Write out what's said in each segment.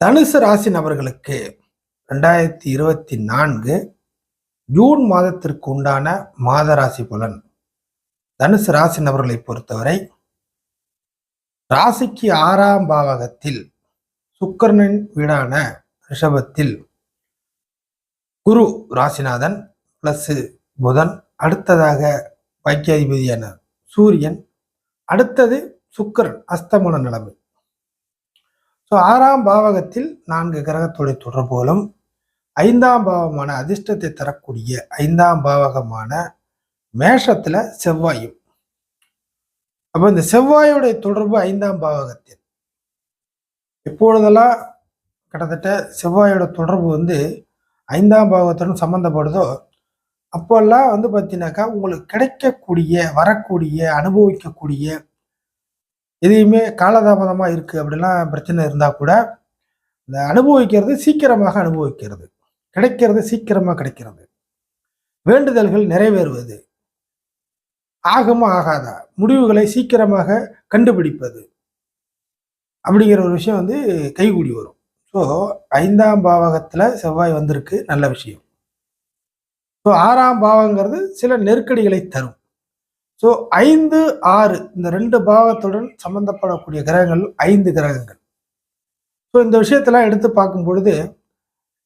தனுசு ராசி நபர்களுக்கு ரெண்டாயிரத்தி இருபத்தி நான்கு ஜூன் மாதத்திற்கு உண்டான மாத ராசி பலன். தனுசு ராசி நபர்களை பொறுத்தவரை ராசிக்கு ஆறாம் பாவகத்தில் சுக்கரனின் வீடான ரிஷபத்தில் குரு ராசிநாதன் பிளஸ் புதன் அடுத்ததாக பாக்கியாதிபதியான சூரியன் அடுத்தது சுக்கரன் அஸ்தமன நிலைமை. ஸோ ஆறாம் பாவகத்தில் நான்கு கிரகத்துடைய தொடர்புகளும் ஐந்தாம் பாவமான அதிர்ஷ்டத்தை தரக்கூடிய ஐந்தாம் பாவகமான மேஷத்தில் செவ்வாயும். அப்போ இந்த செவ்வாயுடைய தொடர்பு ஐந்தாம் பாவகத்தில். எப்பொழுதெல்லாம் கிட்டத்தட்ட செவ்வாயோட தொடர்பு வந்து ஐந்தாம் பாவகத்துடன் சம்மந்தப்படுதோ அப்போல்லாம் வந்து பார்த்தீங்கன்னாக்கா உங்களுக்கு கிடைக்கக்கூடிய வரக்கூடிய அனுபவிக்கக்கூடிய எதையுமே காலதாமதமாக இருக்குது அப்படிலாம் பிரச்சனை இருந்தால் கூட இந்த அனுபவிக்கிறது சீக்கிரமாக அனுபவிக்கிறது. கிடைக்கிறது சீக்கிரமாக கிடைக்கிறது. வேண்டுதல்கள் நிறைவேறுவது. ஆகுமா ஆகாதா? முடிவுகளை சீக்கிரமாக கண்டுபிடிப்பது. அப்படிங்கிற ஒரு விஷயம் வந்து கைகூடி வரும். ஸோ ஐந்தாம் பாவகத்தில் செவ்வாய் வந்திருக்கு. நல்ல விஷயம். ஸோ ஆறாம் பாவங்கிறது சில நெருக்கடிகளை தரும். ஸோ ஐந்து ஆறு இந்த ரெண்டு பாவத்துடன் சம்பந்தப்படக்கூடிய கிரகங்கள் ஐந்து கிரகங்கள். ஸோ இந்த விஷயத்தெல்லாம் எடுத்து பார்க்கும் பொழுது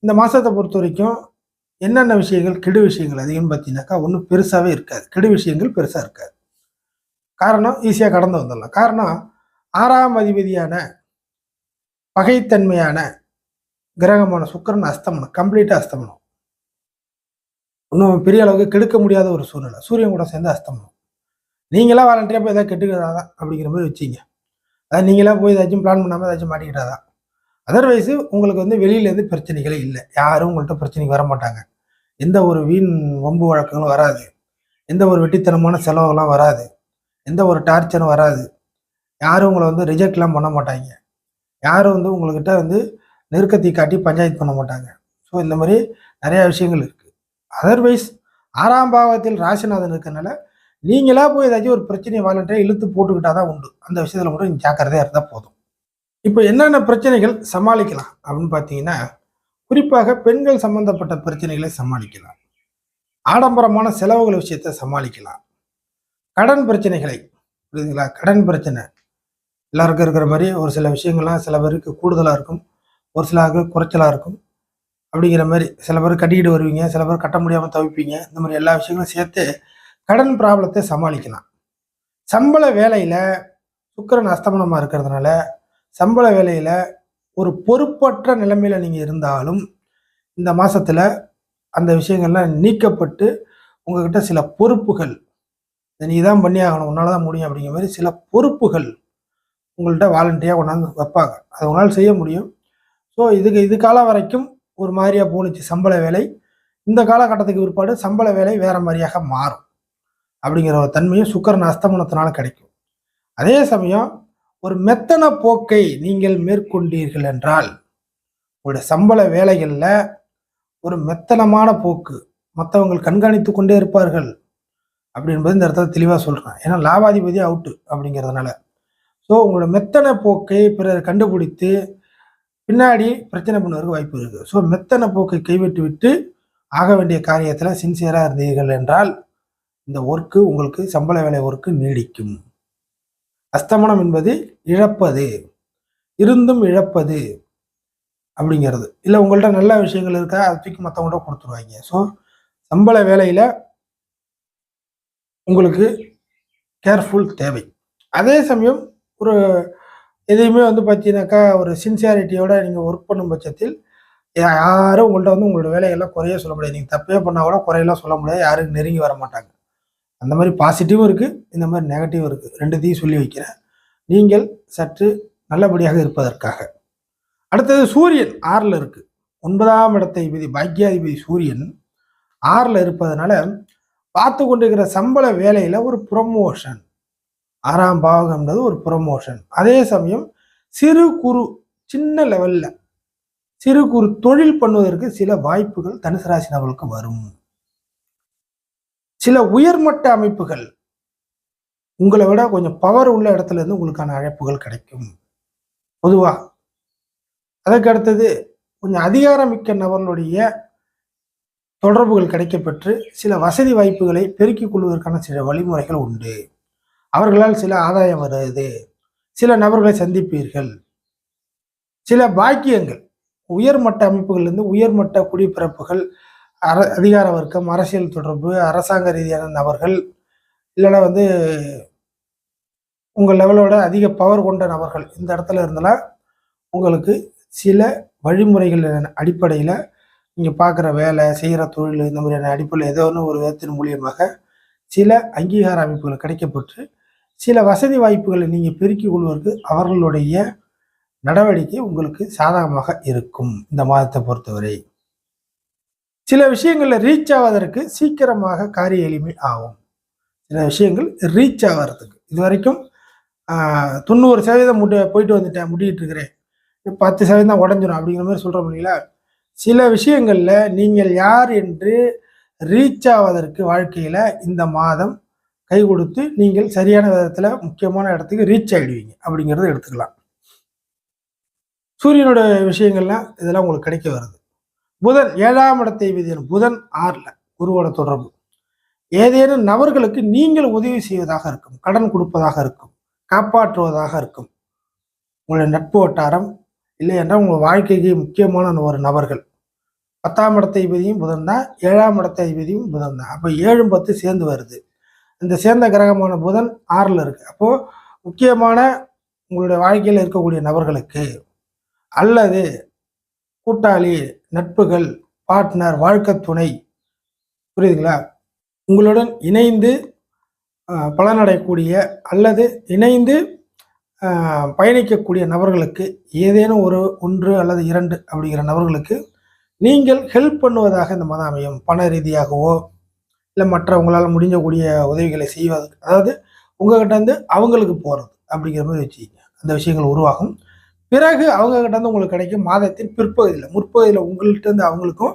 இந்த மாதத்தை பொறுத்த வரைக்கும் என்னென்ன விஷயங்கள் கெடு விஷயங்கள் அதிகம்னு பார்த்தீங்கன்னாக்கா ஒன்றும் பெருசாகவே இருக்காது. கெடு விஷயங்கள் பெருசாக இருக்காது. காரணம் ஈஸியாக கடந்து வந்துடலாம். காரணம் ஆறாம் அதிபதியான பகைத்தன்மையான கிரகமான சுக்கரன் அஸ்தமனம் கம்ப்ளீட்டாக அஸ்தமனம். இன்னும் பெரிய அளவுக்கு கெடுக்க முடியாத ஒரு சூழ்நிலை. சூரியன் கூட சேர்ந்து அஸ்தமனம். நீங்களாம் வாலண்டியாக போய் எதாவது கெட்டுக்கிறதா அப்படிங்கிற மாதிரி வச்சிங்க. அதாவது நீங்களாம் போய் ஏதாச்சும் பிளான் பண்ணாமல் ஏதாச்சும் மாட்டிக்கிட்டாதா அதர்வைஸு உங்களுக்கு வந்து வெளியிலேருந்து பிரச்சனைகளே இல்லை. யாரும் உங்கள்கிட்ட பிரச்சனைக்கு வர மாட்டாங்க. எந்த ஒரு வீண் வம்பு வழக்கங்களும் வராது. எந்த ஒரு வெட்டித்தனமான செலவுலாம் வராது. எந்த ஒரு டார்ச்சரும் வராது. யாரும் உங்களை வந்து ரிஜெக்ட்லாம் பண்ண மாட்டாங்க. யாரும் வந்து உங்கள்கிட்ட வந்து நெருக்கத்தை காட்டி பஞ்சாயத்து பண்ண மாட்டாங்க. ஸோ இந்த மாதிரி நிறையா விஷயங்கள் இருக்குது அதர்வைஸ் ஆறாம் பாவத்தில் ராசிநாதன் இருக்கிறனால நீங்களா போய் ஏதாச்சும் ஒரு பிரச்சனையை வாலண்டியாக இழுத்து போட்டுக்கிட்டா தான் உண்டு. அந்த விஷயத்தில் மட்டும் நீங்கள் ஜாக்கிரதையாக இருந்தால் போதும். இப்போ என்னென்ன பிரச்சனைகள் சமாளிக்கலாம் அப்படின்னு பார்த்தீங்கன்னா குறிப்பாக பெண்கள் சம்பந்தப்பட்ட பிரச்சனைகளை சமாளிக்கலாம். ஆடம்பரமான செலவுகள் விஷயத்தை சமாளிக்கலாம். கடன் பிரச்சனைகளை புரியுதுங்களா? கடன் பிரச்சனை. எல்லாருக்கும் இருக்கிற மாதிரி ஒரு சில விஷயங்கள்லாம் சில பேருக்கு கூடுதலாக இருக்கும். ஒரு சிலருக்கு குறைச்சலாக இருக்கும். அப்படிங்கிற மாதிரி சில பேர் கட்டிக்கிட்டு வருவீங்க சில பேர் கட்ட முடியாமல் தவிப்பீங்க. இந்த மாதிரி எல்லா விஷயங்களும் சேர்த்து கடன் ப்ராப்ளத்தை சமாளிக்கலாம். சம்பள வேலையில் சுக்கரன் அஸ்தமனமாக இருக்கிறதுனால சம்பள வேலையில் ஒரு பொறுப்பற்ற நிலைமையில் நீங்கள் இருந்தாலும் இந்த மாதத்தில் அந்த விஷயங்கள்லாம் நீக்கப்பட்டு உங்ககிட்ட சில பொறுப்புகள் நீ தான் பண்ணி ஆகணும் உன்னால தான் முடியும் அப்படிங்கிற மாதிரி சில பொறுப்புகள் உங்கள்கிட்ட வாலண்டியாக கொண்டாந்து வைப்பாங்க. அது உங்களால் செய்ய முடியும். ஸோ இதுக்கு இது காலம் வரைக்கும் ஒரு மாதிரியாக போணுச்சு சம்பள வேலை. இந்த காலகட்டத்துக்கு பிற்பாடு சம்பள வேலை வேறு மாதிரியாக மாறும். அப்படிங்கிற ஒரு தன்மையும் சுக்கரன் அஸ்தமனத்தினால கிடைக்கும். அதே சமயம் ஒரு மெத்தன போக்கை நீங்கள் மேற்கொண்டீர்கள் என்றால் உங்களுடைய சம்பள வேலைகளில் ஒரு மெத்தனமான போக்கு மற்றவங்கள் கண்காணித்து கொண்டே இருப்பார்கள் அப்படி என்பது இந்த இடத்துல தெளிவாக சொல்கிறேன் ஏன்னா லாபாதிபதி அவுட்டு அப்படிங்கிறதுனால. ஸோ உங்களோட மெத்தன போக்கை பிறர் கண்டுபிடித்து பின்னாடி பிரச்சனை பண்ணுவதற்கு வாய்ப்பு இருக்குது ஸோ மெத்தன போக்கை கைவிட்டு விட்டு ஆக வேண்டிய காரியத்தில் சின்சியராக இருந்தீர்கள் என்றால் இந்த ஒர்க்கு உங்களுக்கு சம்பள வேலை ஒர்க்கு நீடிக்கும். அஸ்தமனம் என்பது இழப்பது. இருந்தும் இழப்பது அப்படிங்கிறது. இல்லை உங்கள்கிட்ட நல்ல விஷயங்கள் இருக்கா? அதை தூக்கி மற்றவங்கள்ட்ட கொடுத்துருவாங்க. ஸோ சம்பள வேலையில் உங்களுக்கு கேர்ஃபுல் தேவை. அதே சமயம் ஒரு எதையுமே வந்து பார்த்தீங்கன்னாக்கா ஒரு சின்சியாரிட்டியோட நீங்கள் ஒர்க் பண்ணும் பட்சத்தில் யாரும் உங்கள்கிட்ட வந்து உங்களோட வேலையெல்லாம் குறைய சொல்ல முடியாது. நீங்கள் தப்பே பண்ணால் கூட குறையெல்லாம் சொல்ல முடியாது. யாரும் நெருங்கி வர மாட்டாங்க. அந்த மாதிரி பாசிட்டிவும் இருக்குது இந்த மாதிரி நெகட்டிவும் இருக்குது ரெண்டுத்தையும் சொல்லி வைக்கிறேன். நீங்கள் சற்று நல்லபடியாக இருப்பதற்காக. அடுத்தது சூரியன் ஆறில் இருக்குது ஒன்பதாம் இடத்தை விதி பாக்கியாதிபதி சூரியன் ஆறில் இருப்பதனால பார்த்து கொண்டிருக்கிற சம்பள வேலையில் ஒரு ப்ரொமோஷன் ஆறாம் பாவகம்ன்றது ஒரு ப்ரொமோஷன் அதே சமயம் சிறு குறு சின்ன லெவலில் சிறு குறு தொழில் பண்ணுவதற்கு சில வாய்ப்புகள் தனுசு ராசி நபர்களுக்கு வரும். சில உயர்மட்ட அமைப்புகள் உங்களை விட கொஞ்சம் பவர் உள்ள இடத்துல இருந்து உங்களுக்கான அழைப்புகள் கிடைக்கும். பொதுவா. அதுக்கு அடுத்தது கொஞ்சம் அதிகாரமிக்க நபர்களுடைய தொடர்புகள் கிடைக்கப்பெற்று சில வசதி வாய்ப்புகளை பெருக்கிக் கொள்வதற்கான சில வழிமுறைகள் உண்டு. அவர்களால் சில ஆதாயம் வருது. சில நபர்களை சந்திப்பீர்கள். சில பாக்கியங்கள். உயர்மட்ட அமைப்புகளிலிருந்து உயர்மட்ட குடிப்பிறப்புகள் அர அதிகார வர்க்கம் அரசியல் தொடர்பு அரசாங்க ரீதியான நபர்கள் இல்லைன்னா வந்து உங்கள் லெவலோட அதிக பவர் கொண்ட நபர்கள் இந்த இடத்துல இருந்தெல்லாம் உங்களுக்கு சில வழிமுறைகள் அடிப்படையில் நீங்கள் பார்க்குற வேலை செய்கிற தொழில் இந்த மாதிரியான அடிப்படையில் ஏதோ ஒன்று ஒரு விதத்தின் மூலியமாக சில அங்கீகார அமைப்புகள் கிடைக்கப்பட்டு சில வசதி வாய்ப்புகளை நீங்கள் பெருக்கிக் கொள்வதற்கு அவர்களுடைய நடவடிக்கை உங்களுக்கு சாதகமாக இருக்கும். இந்த மாதத்தை பொறுத்தவரை. சில விஷயங்களில் ரீச் ஆவதற்கு சீக்கிரமாக காரிய எளிமை ஆகும். சில விஷயங்கள் ரீச் ஆகிறதுக்கு இது வரைக்கும் தொண்ணூறு சதவீதம் முடி போயிட்டு வந்துட்டேன் முடிக்கிட்டு இருக்கிறேன் பத்து சதவீதம் உடஞ்சிடும் அப்படிங்கிற மாதிரி சொல்கிறோம் இல்லைங்களா? சில விஷயங்களில் நீங்கள் யார் என்று ரீச் ஆவதற்கு வாழ்க்கையில் இந்த மாதம் கை கொடுத்து நீங்கள் சரியான விதத்தில் முக்கியமான இடத்துக்கு ரீச் ஆகிடுவீங்க அப்படிங்கிறத எடுத்துக்கலாம். சூரியனோட விஷயங்கள்லாம் இதெல்லாம் உங்களுக்கு கிடைக்க வருது. புதன் ஏழாம் இடத்தை விதியன் புதன் ஆறில் குருவோட தொடர்பு. ஏதேனும் நபர்களுக்கு நீங்கள் உதவி செய்வதாக இருக்கும் கடன் கொடுப்பதாக இருக்கும் காப்பாற்றுவதாக இருக்கும். உங்களுடைய நட்பு வட்டாரம் இல்லை என்றால் உங்கள் வாழ்க்கைக்கு முக்கியமான ஒரு நபர்கள். பத்தாம் இடத்தை விதியும் புதன் தான் ஏழாம் இடத்தை விதியும் புதன் தான். அப்போ ஏழும் பத்து சேர்ந்து வருது. இந்த சேர்ந்த கிரகமான புதன் ஆறில் இருக்கு. அப்போது முக்கியமான உங்களுடைய வாழ்க்கையில் இருக்கக்கூடிய நபர்களுக்கு அல்லது கூட்டாளி நட்புகள் பார்ட்னர் வாழ்க்கை துணை புரியுதுங்களா? உங்களுடன் இணைந்து பலனடையக்கூடிய அல்லது இணைந்து பயணிக்கக்கூடிய நபர்களுக்கு ஏதேனும் ஒரு ஒன்று அல்லது இரண்டு அப்படிங்கிற நபர்களுக்கு நீங்கள் ஹெல்ப் பண்ணுவதாக இந்த மதம் அமையும். பண ரீதியாகவோ இல்லை மற்றவங்களால் முடிஞ்சக்கூடிய உதவிகளை செய்வதற்கு அதாவது உங்கள்கிட்ட வந்து அவங்களுக்கு போகிறது அப்படிங்கிற மாதிரி வச்சுக்கிங்க. அந்த விஷயங்கள் உருவாகும். பிறகு அவங்க கிட்ட இருந்து உங்களுக்கு கிடைக்கும் மாதத்தின் பிற்பகுதியில் முற்பகுதியில் உங்கள்கிட்ட இருந்து அவங்களுக்கும்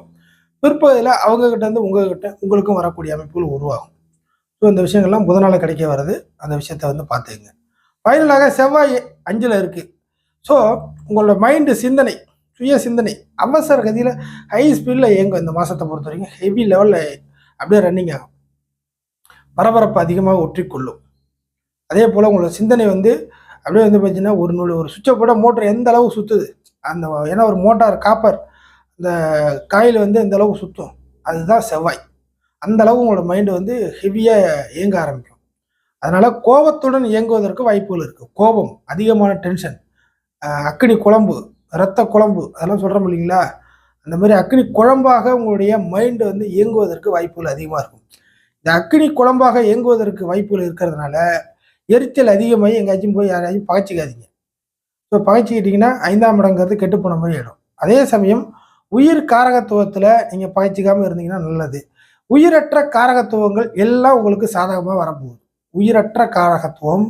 பிற்பகுதியில் அவங்க கிட்ட இருந்து உங்ககிட்ட உங்களுக்கும் வரக்கூடிய அமைப்புகள் உருவாகும். ஸோ இந்த விஷயங்கள்லாம் புதனால கிடைக்க வருது அந்த விஷயத்த வந்து பார்த்துங்க ஃபைனலாக செவ்வாய் அஞ்சில் இருக்குது ஸோ உங்களோட மைண்டு சிந்தனை சுய சிந்தனை அவசர கதியில் ஹை ஸ்பீடில் இயங்கும் இந்த மாதத்தை பொறுத்த வரைக்கும். ஹெவி லெவலில் அப்படியே ரன்னிங் ஆகும். பரபரப்பு அதிகமாக ஒற்றிக்கொள்ளும். அதே போல் உங்களோட சிந்தனை வந்து அப்படியே வந்து பார்த்தீங்கன்னா ஒரு நூல் ஒரு சுவிட்சை போட மோட்டர் எந்த அளவு சுற்றுது அந்த ஏன்னா ஒரு மோட்டார் காப்பர் அந்த காயில் வந்து எந்த அளவு சுற்றும் அதுதான் செவ்வாய். அந்த அளவு உங்களோட மைண்டு வந்து ஹெவியாக இயங்க ஆரம்பிக்கும். அதனால் கோபத்துடன் இயங்குவதற்கு வாய்ப்புகள் இருக்குது கோபம் அதிகமான டென்ஷன் அக்னி குழம்பு இரத்த குழம்பு அதெல்லாம் சொல்கிறோம் இல்லைங்களா? அந்த மாதிரி அக்னி குழம்பாக உங்களுடைய மைண்டு வந்து இயங்குவதற்கு வாய்ப்புகள் அதிகமாக இருக்கும். இந்த அக்னி குழம்பாக இயங்குவதற்கு வாய்ப்புகள் இருக்கிறதுனால எரிச்சல் அதிகமாகி எங்கேயாச்சும் போய் யாரையாச்சும் பகைச்சிக்காதீங்க. ஸோ பகைச்சிக்கிட்டிங்கன்னா ஐந்தாம் இடங்கிறது கெட்டு போன மாதிரி ஆகிடும் அதே சமயம் உயிர் காரகத்துவத்தில் நீங்கள் பகைச்சிக்காமல் இருந்தீங்கன்னா நல்லது. உயிரற்ற காரகத்துவங்கள் எல்லாம் உங்களுக்கு சாதகமாக வரப்போகுது. உயிரற்ற காரகத்துவம்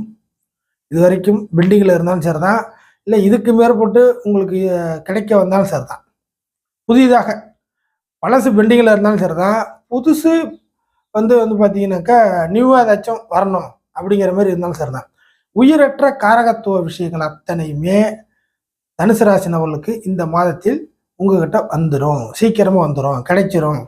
இது வரைக்கும் பில்டிங்கில் இருந்தாலும் சரி தான் இல்லை இதுக்கு மேற்பட்டு உங்களுக்கு கிடைக்க வந்தாலும் சரி தான் புதிதாக பழசு பெண்டிங்கில் இருந்தாலும் சரி தான் புதுசு வந்து வந்து பார்த்தீங்கன்னாக்கா நியூவாக ஏதாச்சும் வரணும். அப்படிங்கிற மாதிரி இருந்தாலும் சரி தான் உயிரற்ற காரகத்துவ விஷயங்கள் அத்தனையுமே தனுசு ராசி நபர்களுக்கு இந்த மாதத்தில் உங்ககிட்ட வந்துடும் சீக்கிரமாக வந்துடும் கிடைச்சிரும்.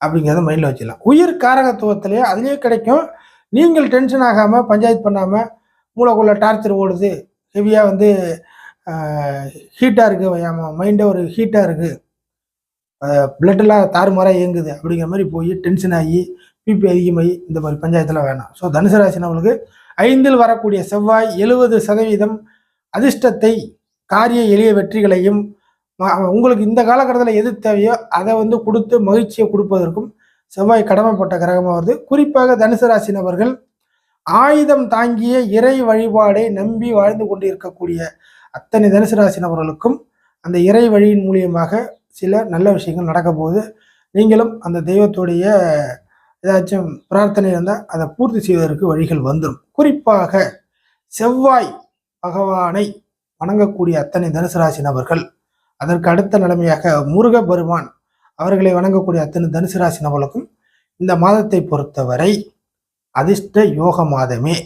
அப்படிங்கிறத மைண்டில் வச்சிடலாம் உயிர் காரகத்துவத்திலேயே அதுலேயே கிடைக்கும். நீங்கள் டென்ஷன் ஆகாமல் பஞ்சாயத்து பண்ணாமல் மூளைக்குள்ளே டார்ச்சர் ஓடுது. ஹெவியாக வந்து ஹீட்டாக இருக்குது வையாமல் மைண்டே ஒரு ஹீட்டாக இருக்குது பிளட்டெல்லாம் தாறுமாறாக இயங்குது. அப்படிங்கிற மாதிரி போய் டென்ஷன் ஆகி பிபி அதிகமாகி இந்த மாதிரி பஞ்சாயத்தில் வேணாம். ஸோ தனுசு ராசி நம்மளுக்கு ஐந்தில் வரக்கூடிய செவ்வாய் எழுபது சதவீதம் அதிர்ஷ்டத்தை காரிய எளிய வெற்றிகளையும் உங்களுக்கு இந்த காலகட்டத்தில் எது தேவையோ அதை வந்து கொடுத்து மகிழ்ச்சியை கொடுப்பதற்கும் செவ்வாய் கடமைப்பட்ட கிரகமாக வருது. குறிப்பாக தனுசு ராசி நபர்கள் ஆயுதம் தாங்கிய இறை வழிபாடை நம்பி வாழ்ந்து கொண்டு இருக்கக்கூடிய அத்தனை தனுசு ராசி நபர்களுக்கும் அந்த இறை வழியின் மூலியமாக சில நல்ல விஷயங்கள் நடக்க போகுது. நீங்களும் அந்த தெய்வத்துடைய ஏதாச்சும் பிரார்த்தனை இருந்தால் அதை பூர்த்தி செய்வதற்கு வழிகள் வந்துடும் குறிப்பாக செவ்வாய் பகவானை வணங்கக்கூடிய அத்தனை தனுசு ராசி நபர்கள் அதற்கு அடுத்த நிலைமையாக முருக பெருமான் அவர்களை வணங்கக்கூடிய அத்தனை தனுசு ராசி நபர்களுக்கும் இந்த மாதத்தை பொறுத்தவரை அதிர்ஷ்ட யோக மாதமே.